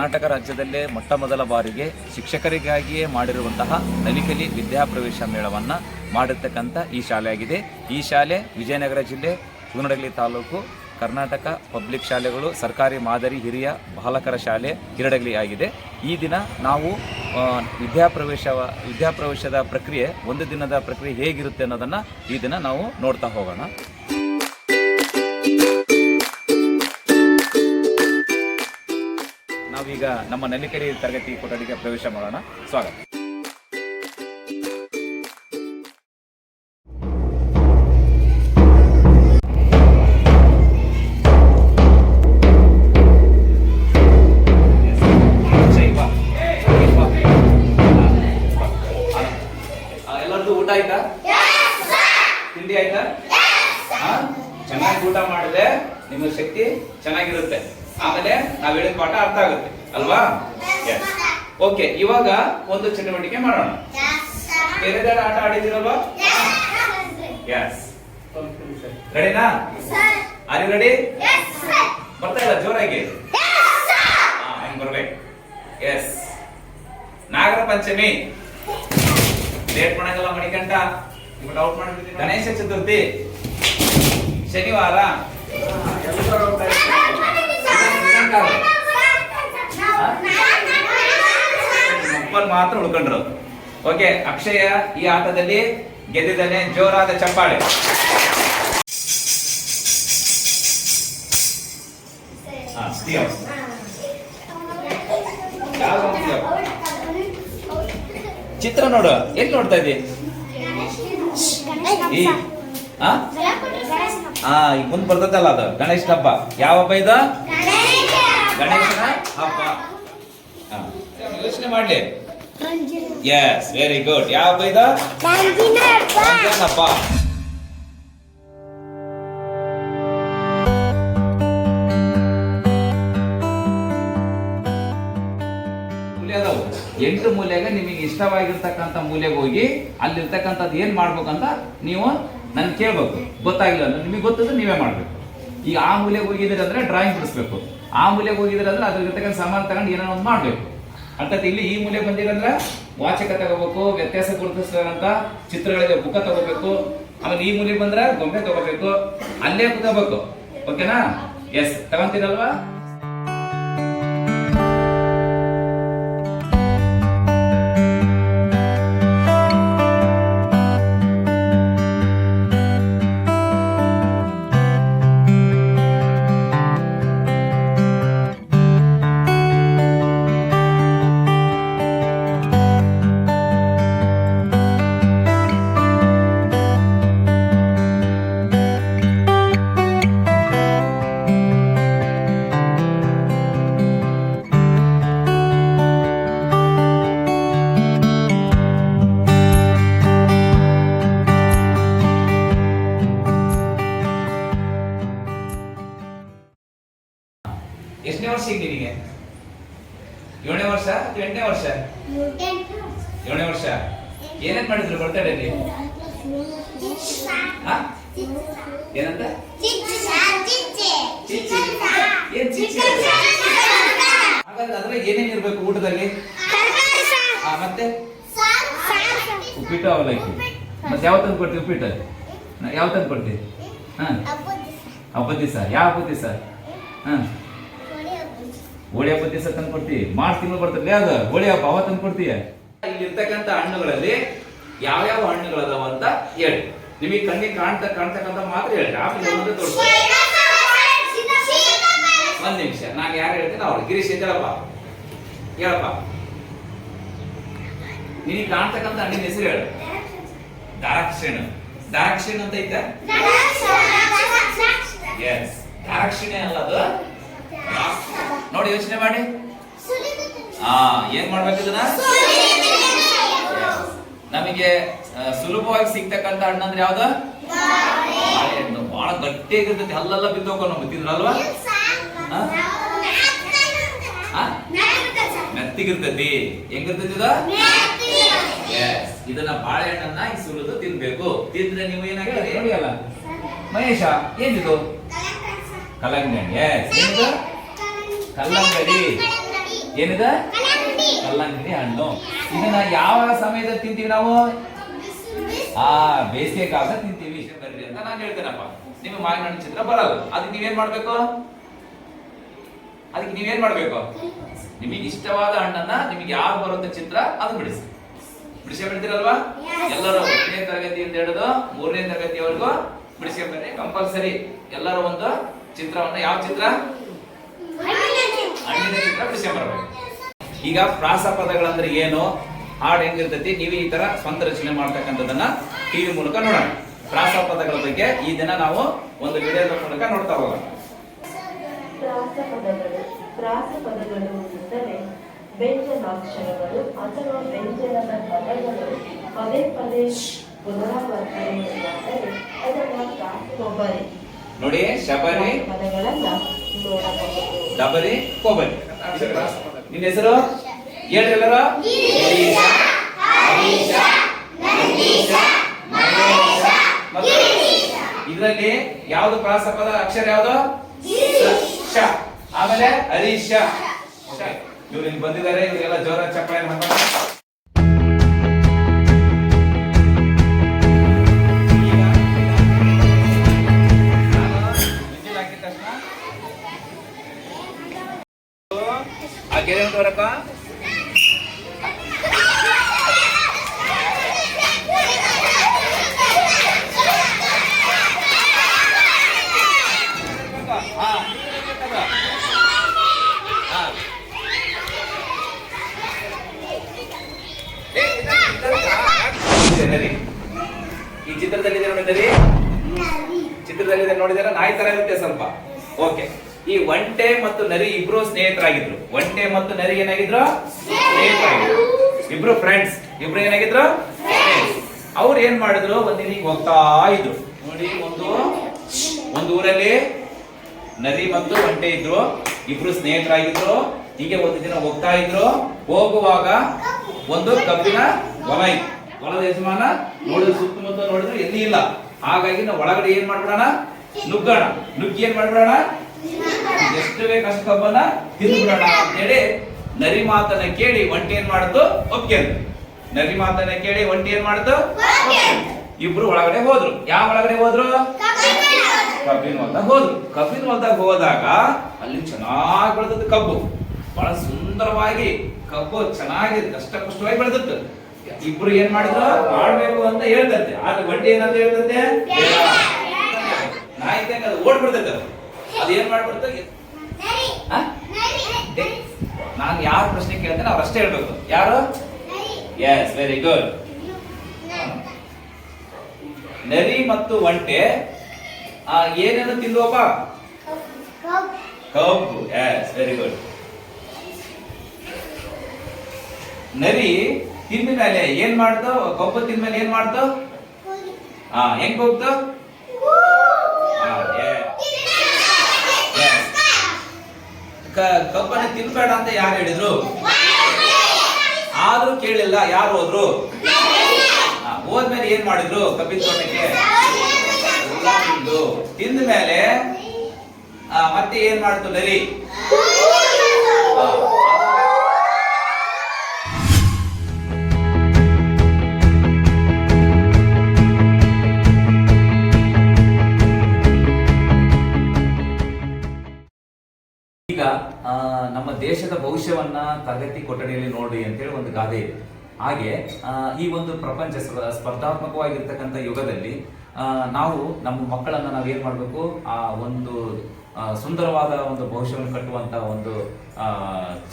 ಕರ್ನಾಟಕ ರಾಜ್ಯದಲ್ಲೇ ಮೊಟ್ಟ ಮೊದಲ ಬಾರಿಗೆ ಶಿಕ್ಷಕರಿಗಾಗಿಯೇ ಮಾಡಿರುವಂತಹ ನಲಿಕಲಿ ವಿದ್ಯಾಪ್ರವೇಶ ಮೇಳವನ್ನು ಮಾಡಿರ್ತಕ್ಕಂಥ ಈ ಶಾಲೆಯಾಗಿದೆ. ಈ ಶಾಲೆ ವಿಜಯನಗರ ಜಿಲ್ಲೆ ಕುಗನಡಗಲಿ ತಾಲೂಕು ಕರ್ನಾಟಕ ಪಬ್ಲಿಕ್ ಶಾಲೆಗಳು, ಸರ್ಕಾರಿ ಮಾದರಿ ಹಿರಿಯ ಬಾಲಕರ ಶಾಲೆ ಹಿರಡಗಲಿ ಆಗಿದೆ. ಈ ದಿನ ನಾವು ವಿದ್ಯಾಪ್ರವೇಶ, ವಿದ್ಯಾಪ್ರವೇಶದ ಪ್ರಕ್ರಿಯೆ, ಒಂದು ದಿನದ ಪ್ರಕ್ರಿಯೆ ಹೇಗಿರುತ್ತೆ ಅನ್ನೋದನ್ನು ಈ ದಿನ ನಾವು ನೋಡ್ತಾ ಹೋಗೋಣ. ನಾವೀಗ ನಮ್ಮ ನೆಲ್ಲಿಕೆರೆ ತರಗತಿ ಕೊಠಡಿಗೆ ಪ್ರವೇಶ ಮಾಡೋಣ. ಸ್ವಾಗತ. ಓಕೆ, ಇವಾಗ ಒಂದು ಚಟುವಟಿಕೆ ಮಾಡೋಣ. ಬೇರೆ ಆಟ ಆಡಿದಿರಲ್ವಾ ಎಸ್ ರೆಡಿನಾ ಆರ್ ಯು ರೆಡಿ ಬರ್ತಾ ಇಲ್ಲ, ಜೋರಾಗಿ. ಹೆಂಗ್ ಬರ್ಬೇಕು ಎಸ್ ನಾಗರ ಪಂಚಮಿ. ಲೇಟ್ ಮಾಡಂಗಿಲ್ಲ ಮಣಿಕಂಠ ಔಟ್ ಮಾಡ್ಬಿಡ್ತೀನಿ. ಗಣೇಶ ಚತುರ್ಥಿ. ಶನಿವಾರ. ಮಾತ್ರ ಉಳ್ಕೊಂಡ್ರು. ಓಕೆ ಅಕ್ಷಯ ಈ ಆಟದಲ್ಲಿ ಗೆದ್ದಿದ್ದಾನೆ ಜೋರಾದ ಚಪ್ಪಾಳೆ. ಹಾ. ಚಿತ್ರ ನೋಡು ಎಲ್ಲಿ ನೋಡ್ತಾ ಇದ್ದಿ? ಆ? ಈಗ ಮುಂದ್ ಬರ್ತದಲ್ಲ ಅದು ಗಣೇಶ ಹಬ್ಬ. ಯಾವ ಹಬ್ಬ ಇದು? ಗಣೇಶನ ಹಬ್ಬ. ಹಾ, ಯೋಚನೆ ಮಾಡ್ಲಿ. ಎಸ್ ವೆರಿ ಗುಡ್ ಯಾವ ಹಬ್ಬ ಇದು? ರಂಜಾನ್ ಹಬ್ಬ. ಎಂಟು ಮೂಲೆಗೆ ನಿಮಗೆ ಇಷ್ಟವಾಗಿರ್ತಕ್ಕಂಥ ಮೂಲೆಗೆ ಹೋಗಿ ಅಲ್ಲಿರ್ತಕ್ಕಂಥದ್ದು ಏನ್ ಮಾಡ್ಬೇಕಂತ ನೀವು ನನ್ ಕೇಳ್ಬೇಕು. ಗೊತ್ತಾಗಿಲ್ಲ ಅಂದ್ರೆ ನಿಮಗೆ ಗೊತ್ತಿದ್ರೆ ನೀವೇ ಮಾಡ್ಬೇಕು. ಈಗ ಆ ಮೂಲೆಗೆ ಹೋಗಿದ್ರೆ ಅಂದ್ರೆ ಡ್ರಾಯಿಂಗ್ ಬಿಡಿಸ್ಬೇಕು. ಆ ಮೂಲೆಗೆ ಹೋಗಿದ್ರೆ ಅಂದ್ರೆ ಅದ್ರ ಇರ್ತಕ್ಕಂಥ ಸಾಮಾನು ತಗೊಂಡು ಏನೋ ಒಂದು ಮಾಡ್ಬೇಕು. ಅರ್ಥಾತ್ ಇಲ್ಲಿ ಈ ಮೂಲೆ ಬಂದಿರಂದ್ರೆ ವಾಚಕ ತಗೋಬೇಕು, ವ್ಯತ್ಯಾಸ ಗುರುತಿಸಿದಂತ ಚಿತ್ರಗಳಿಗೆ ಬುಕ್ಕ ತಗೋಬೇಕು. ಆಮೇಲೆ ಈ ಮೂಲೆ ಬಂದ್ರೆ ಗೊಂಬೆ ತಗೋಬೇಕು. ಅಲ್ಲೇ ತಗೋಬೇಕು ಓಕೆನಾ ಎಸ್ ತಗೊಂತೀರಲ್ವಾ ಎಷ್ಟನೇ ವರ್ಷ ಈಗ ನಿನಗೆ? ಏಳನೇ ವರ್ಷ ಎಂಟನೇ ವರ್ಷ? ಏಳನೇ ವರ್ಷ. ಏನೇನ್ ಮಾಡಿದ್ರು ಬರ್ತಡೇಲಿ ಹಾ? ಏನಂತ? ಹಾಗಾದ್ರೆ ಅದ್ರಲ್ಲಿ ಏನೇನ್ ಇರ್ಬೇಕು ಊಟದಲ್ಲಿ? ಮತ್ತೆ? ಉಪ್ಪಿಟ್ಟು, ಅವಲಕ್ಕಿ. ಮತ್ತೆ ಯಾವ ತಂದು ಕೊಡ್ತೀವಿ ಉಪ್ಪಿಟ್ಟು? ಯಾವ ತಂದು ಕೊಡ್ತೀವಿ? ಹಾ. ಹಬ್ಬದ ದಿವಸ. ಯಾವ ಹಬ್ಬದ ಸರ್ ಹಾ. ಹೋಳಿ ಹಬ್ಬದ ದಿವಸ ತಂದು ಕೊಡ್ತೀವಿ ಮಾರ್ಚ್ ತಿಂಗಳು ಬರ್ತದೆ ಅದು? ಹೋಳಿ ಹಬ್ಬ ಅವ ತಂದು ಕೊಡ್ತೀಯ? ಇಲ್ಲಿ ಇರ್ತಕ್ಕಂಥ ಹಣ್ಣುಗಳಲ್ಲಿ ಯಾವ ಹಣ್ಣುಗಳದಾವ ಅಂತ ಹೇಳಿ. ನಿಮಗೆ ಕಣ್ಣಿಗೆ ಕಾಣ್ತಾ ಕಾಣ್ತಕ್ಕಂಥ ಮಾತ್ರ ಹೇಳಿ. ಆಮೇಲೆ ಒಂದೊಂದೇ ಒಂದು ಒಂದ್ ನಿಮಿಷ. ನಾನು ಯಾರು ಹೇಳ್ತೀನಿ? ಅವ್ರು. ಗಿರೀಶ್ ಹೇಳಪ್ಪ ಹೇಳಪ್ಪ ನಿನಗೆ ಕಾಣ್ತಕ್ಕಂಥ ಹಣ್ಣಿನ ಹೆಸರು ಹೇಳು. ದಾಕ್ಷಿಣ ದಾಕ್ಷಿಣ ಅಂತ ಐತೆ? ಎಸ್ ದಾರಾಕ್ಷಿಣೆ ಅಲ್ಲ ಅದು? ನೋಡಿ ಯೋಚನೆ ಮಾಡಿ. ಹಾ ಏನ್ ಮಾಡ್ಬೇಕು ಇದನ್ನ? ನಮಗೆ ಸುಲಭವಾಗಿ ಸಿಗ್ತಕ್ಕಂಥ ಹಣ್ಣು ಅಂದ್ರೆ ಯಾವ್ದು? ಬಾಳೆಹಣ್ಣು ಬಹಳ ಗಟ್ಟಿಯಾಗಿರ್ತೈತಿ. ಅಲ್ಲೆಲ್ಲ ಬಿದ್ದೋಕೊಂಡು ನಾವು ತಿಂದ್ರಲ್ವಾ? ಮೆತ್ತಿಗಿರ್ತೈತಿ. ಹೆಂಗಿರ್ತೈತಿ ಇದು. ಇದನ್ನ ಬಾಳೆಹಣ್ಣನ್ನ ಈ ಸುಲಿದು ತಿನ್ಬೇಕು. ತಿಂದ್ರೆ ನೀವು ಏನಾಗಿದೆ ನೋಡಿ ಅಲ್ಲ ಮಹೇಶ ಏನಿದು? ಕಲ್ಲಂಗಡಿ. ಎಸ್ ಏನಿದು? ಕಲ್ಲಂಗಡಿ. ಏನಿದೆ? ಕಲ್ಲಂಗಡಿ. ಹಣ್ಣು. ಇದನ್ನ ಯಾವ ಸಮಯದಲ್ಲಿ ತಿಂತೀವಿ ನಾವು? ಆ ಬೇಸಿಗೆ ಕಾಲದ ತಿಂತೀವಿ. ಬರ್ರಿ ಅಂತ ನಾನು ಹೇಳ್ತೇನಪ್ಪ. ನಿಮ್ಗೆ ಮಾವಿನ ಹಣ್ಣು ಚಿತ್ರ ಬರಲ್ಲ. ಅದಕ್ಕೆ ನೀವೇನ್ ಮಾಡ್ಬೇಕು? ಅದಕ್ಕೆ ನೀವೇನ್ ಮಾಡ್ಬೇಕು? ನಿಮಗೆ ಇಷ್ಟವಾದ ಹಣ್ಣನ್ನ ನಿಮಗೆ ಯಾವ್ದು ಬರುವಂತ ಚಿತ್ರ? ಅದು ಬಿಡಿಸಿ. ಬಿಡಿಸಿ ಬಿಡ್ತೀರಲ್ವಾ? ಎಲ್ಲರೂ ಒಂದನೇ ತರಗತಿಯಿಂದ ಹಿಡಿದು ಮೂರನೇ ತರಗತಿಯವರೆಗೂ ಬಿಡಿಸ್ಕೊಂಡ್ಬರ್ರಿ ಕಂಪಲ್ಸರಿ ಎಲ್ಲರೂ ಒಂದು ಚಿತ್ರವನ್ನ ಯಾವ ಚಿತ್ರ? ಚಿತ್ರ ಈಗ ಪ್ರಾಸ ಪದಗಳಂದ್ರೆ ಏನು? ಹಾಡು ಹೆಂಗಿರ್ತೈತಿ? ನೀವು ಈ ತರ ಸ್ವಂತ ರಚನೆ ಮಾಡ್ತಕ್ಕಂಥದ್ದನ್ನ ಟಿವಿ ಮೂಲಕ ನೋಡೋಣ. ಪ್ರಾಸ ಪದಗಳ ಬಗ್ಗೆ ಈ ದಿನ ನಾವು ಒಂದು ವಿಡಿಯೋದ ಮೂಲಕ ನೋಡ್ತಾ ಹೋಗೋಣ. ಪ್ರಾಸ ಪದಗಳು ಎಂದರೆ ವ್ಯಂಜನಾಕ್ಷರಗಳು ಅಥವಾ ವ್ಯಂಜನದ ಪದಗಳು. ಪದೇ ಪದೇ ಪುನರಾವರ್ತನೆಯಾದರೆ ಅದನ್ನು ಪ್ರಾಸಗೊಬ್ಬರಿ ನೋಡಿ ಶಬರಿ ಪದಗಳನ್ನ ನೋಡಬಹುದು. ಡಬರಿ ಕೊಬರಿ. ನಿನ್ನ ಹೆಸರು? ಹೇಳ್ರಿ ಎಲ್ಲರೂ ಇದರಲ್ಲಿ ಯಾವ್ದು ಪ್ರಾಸಪದ ಅಕ್ಷರ ಯಾವ್ದು? ಶ. ಆಮೇಲೆ ಹರೀಶ. ಇವ್ರು ಇಲ್ಲಿ ಬಂದಿದ್ದಾರೆ ಇವರೆಲ್ಲ ಜೋರ ಚಪ್ಪಾಳೆ ಹಾಕೋಣ ಇದೆ ನರಿ. ಈ ಚಿತ್ರದಲ್ಲಿ ಇದೆ ನೋಡಿ ನರಿ ಚಿತ್ರದಲ್ಲಿ ನೋಡಿದಾರ ನಾಯಿ ತರ ಇರುತ್ತೆ ಸ್ವಲ್ಪ. ಓಕೆ ಈ ಒಂಟೆ ಮತ್ತು ನರಿ ಇಬ್ರು ಸ್ನೇಹಿತರಾಗಿದ್ರು. ಒಂಟೆ ಮತ್ತು ನರಿ ಏನಾಗಿದ್ರು? ಸ್ನೇಹಿತರಾಗಿದ್ರು. ಇಬ್ರು ಫ್ರೆಂಡ್ಸ್ ಇಬ್ರು ಏನಾಗಿದ್ರು? ಅವ್ರು ಏನ್ ಮಾಡಿದ್ರು? ಒಂದಿನ ಹಿಂಗ್ ಹೋಗ್ತಾ ಇದ್ರು. ನೋಡಿ ಒಂದು ಒಂದು ಊರಲ್ಲಿ ನರಿ ಮತ್ತು ಒಂಟೆ ಇದ್ರು. ಇಬ್ರು ಸ್ನೇಹಿತರಾಗಿದ್ರು. ಹೀಗೆ ಒಂದು ದಿನ ಹೋಗ್ತಾ ಇದ್ರು. ಹೋಗುವಾಗ ಒಂದು ಕಬ್ಬಿನ ಹೊಲ ಇತ್ತು. ಹೊಲದ ಯಜಮಾನ ನೋಡಿದ್ರು ಸುತ್ತಮುತ್ತ ನೋಡಿದ್ರು ಎಲ್ಲಿ ಇಲ್ಲ. ಹಾಗಾಗಿ ನಾವು ಒಳಗಡೆ ಏನ್ ಮಾಡ್ಬಿಡೋಣ? ನುಗ್ಗೋಣ. ನುಗ್ಗಿ ಏನ್ ಮಾಡ್ಬಿಡೋಣ? ಎಷ್ಟು ಕಬ್ಬನ ಕಬ್ಬನ್ನ ತಿಂದ್ಬಿಡೋಣ ಅಂತೇಳಿ ನರಿ ಮಾತನ್ನ ಕೇಳಿ ಒಂಟಿ ಏನ್ ಮಾಡ್ತು ಒಪ್ಕೊಂಡ್ರು ನರಿ ಮಾತನ್ನ ಕೇಳಿ ಒಂಟಿ ಏನ್ ಮಾಡುದು? ಇಬ್ರು ಒಳಗಡೆ ಹೋದ್ರು. ಯಾವ ಒಳಗಡೆ ಹೋದ್ರು? ಕಬ್ಬಿನ ಹೊಲ್ದಾಗ. ಹೋದ್ರು. ಕಬ್ಬಿನ ಹೊಲ್ದಾಗ ಹೋದಾಗ ಅಲ್ಲಿ ಚೆನ್ನಾಗಿ ಬೆಳೆದದ್ದು ಕಬ್ಬು. ಬಹಳ ಸುಂದರವಾಗಿ ಕಬ್ಬು ಚೆನ್ನಾಗಿ ಕಷ್ಟಪುಷ್ಟವಾಗಿ ಬೆಳೆದದ್ದು. ಇಬ್ರು ಏನ್ ಮಾಡಿದ್ರು? ಮಾಡ್ಬೇಕು ಅಂತ ಹೇಳ್ತಂತೆ. ಆದ್ರೆ ಒಂಟಿ ಏನಂತ ಹೇಳ್ತಂತೆ? ನಾಯಿ ಅದು ಓಡ್ಬಿಡ್ತೈತೆ ಅದು. ಏನ್ ಮಾಡ್ಬಿಡ್ತು ನಾನು ಯಾರು ಪ್ರಶ್ನೆ ಕೇಳ್ತೇನೆ ಅವ್ರು ಅಷ್ಟೇ ಹೇಳ್ಬೇಕು. ಯಾರು? ಎಸ್ ವೆರಿ ಗುಡ್ ನರಿ ಮತ್ತು ಒಂಟೆ ಏನೇನು ತಿಂದುವಪ್ಪ? ಕಬ್ಬು. ಎಸ್ ವೆರಿ ಗುಡ್ ನರಿ ತಿಂದ ಮೇಲೆ ಏನ್ ಮಾಡ್ತು ಕಬ್ಬು ತಿಂದ ಮೇಲೆ ಏನ್ ಮಾಡ್ತು ಹಾ ಹೆಂಗ್ ಹೋಗ್ತು ಕಬ್ಬನ್ನ ತಿನ್ಬೇಡ ಅಂತ ಯಾರು ಹೇಳಿದ್ರು? ಆದ್ರೂ ಕೇಳಿಲ್ಲ, ಯಾರು ಹೋದ್ರು? ಹೋದ್ಮೇಲೆ ಏನ್ ಮಾಡಿದ್ರು ಕಬ್ಬಿನ ತೋಟಕ್ಕೆ? ತಿಂದ. ಮೇಲೆ ಮತ್ತೆ ಏನ್ ಮಾಡ್ತು ನರಿ ದೇಶದ ಭವಿಷ್ಯವನ್ನ ತರಗತಿ ಕೊಠಡಿಯಲ್ಲಿ ನೋಡಿ ಅಂತೇಳಿ ಒಂದು ಗಾದೆ ಇದೆ. ಹಾಗೆ ಈ ಒಂದು ಪ್ರಪಂಚ ಸ್ಪ- ಸ್ಪರ್ಧಾತ್ಮಕವಾಗಿರ್ತಕ್ಕಂಥ ಯುಗದಲ್ಲಿ ನಾವು ನಮ್ಮ ಮಕ್ಕಳನ್ನ ನಾವು ಮಾಡಬೇಕು? ಆ ಒಂದು ಸುಂದರವಾದ ಒಂದು ಭವಿಷ್ಯವನ್ನು ಕಟ್ಟುವಂತ ಒಂದು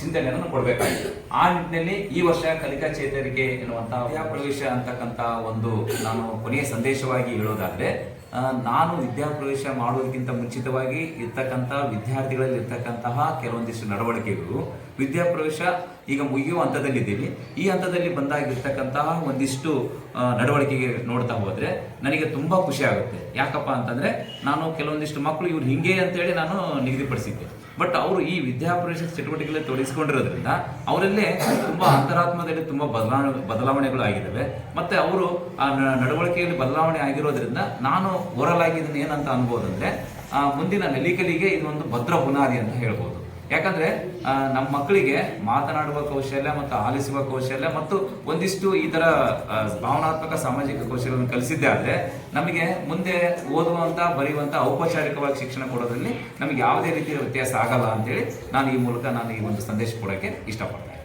ಚಿಂತನೆಯನ್ನು ಕೊಡಬೇಕಾಗಿದೆ. ಆ ನಿಟ್ಟಿನಲ್ಲಿ ಈ ವರ್ಷ ಕಲಿಕಾ ಚೇತರಿಕೆ ಎನ್ನುವಂತಹ ಪ್ರವೇಶ ಅಂತಕ್ಕಂಥ ಒಂದು ನಾನು ಕೊನೆಯ ಸಂದೇಶವಾಗಿ ಹೇಳೋದಾದ್ರೆ ನಾನು ವಿದ್ಯಾಪ್ರವೇಶ ಮಾಡುವುದಕ್ಕಿಂತ ಮುಂಚಿತವಾಗಿ ಇರ್ತಕ್ಕಂಥ ವಿದ್ಯಾರ್ಥಿಗಳಲ್ಲಿ ಇರ್ತಕ್ಕಂತಹ ಕೆಲವೊಂದಿಷ್ಟು ನಡವಳಿಕೆಗಳು, ವಿದ್ಯಾಪ್ರವೇಶ ಈಗ ಮುಗಿಯುವ ಹಂತದಲ್ಲಿದ್ದೀವಿ ಈ ಹಂತದಲ್ಲಿ ಬಂದಾಗಿರ್ತಕ್ಕಂತಹ ಒಂದಿಷ್ಟು ನಡವಳಿಕೆಗೆ ನೋಡ್ತಾ ಹೋದರೆ ನನಗೆ ತುಂಬಾ ಖುಷಿ ಆಗುತ್ತೆ. ಯಾಕಪ್ಪ ಅಂತಂದ್ರೆ ನಾನು ಕೆಲವೊಂದಿಷ್ಟು ಮಕ್ಕಳು ಇವ್ರು ಹಿಂಗೆ ಅಂತೇಳಿ ನಾನು ನಿಗದಿಪಡಿಸಿದ್ದೆ. ಬಟ್ ಅವರು ಈ ವಿದ್ಯಾಪ್ರವೇಶ ಚಟುವಟಿಕೆಗಳಲ್ಲಿ ತೊಡಗಿಸಿಕೊಂಡಿರೋದ್ರಿಂದ ಅವರಲ್ಲೇ ತುಂಬಾ ಅಂತರಾತ್ಮದಲ್ಲಿ ತುಂಬಾ ಬದಲಾವಣೆ, ಬದಲಾವಣೆಗಳು ಆಗಿದ್ದಾವೆ ಮತ್ತೆ ಅವರು ಆ ನಡವಳಿಕೆಯಲ್ಲಿ ಬದಲಾವಣೆ ಆಗಿರೋದ್ರಿಂದ ನಾನು ಓರಲ್ ಆಗಿ ಏನಂತ ಅನ್ಬೋದು ಅಂದರೆ ಮುಂದಿನ ನೆಲಿಕಲಿಗೆ ಇದೊಂದು ಭದ್ರ ಬುನಾದಿ ಅಂತ ಹೇಳ್ಬೋದು. ಯಾಕಂದ್ರೆ ನಮ್ಮ ಮಕ್ಕಳಿಗೆ ಮಾತನಾಡುವ ಕೌಶಲ್ಯ ಮತ್ತು ಆಲಿಸುವ ಕೌಶಲ್ಯ ಮತ್ತು ಒಂದಿಷ್ಟು ಈ ತರ ಭಾವನಾತ್ಮಕ ಸಾಮಾಜಿಕ ಕೌಶಲ್ಯವನ್ನು ಕಲಿಸಿದ್ದೆ ಆದ್ರೆ, ನಮಗೆ ಮುಂದೆ ಓದುವಂತ, ಬರೆಯುವಂತ ಔಪಚಾರಿಕವಾಗಿ ಶಿಕ್ಷಣ ಕೊಡೋದ್ರಲ್ಲಿ ನಮಗೆ ಯಾವುದೇ ರೀತಿಯ ವ್ಯತ್ಯಾಸ ಆಗಲ್ಲ ಅಂತೇಳಿ ನಾನು ಈ ಮೂಲಕ ನಾನು ಈ ಒಂದು ಸಂದೇಶ ಕೊಡೋಕೆ ಇಷ್ಟಪಡ್ತೇನೆ.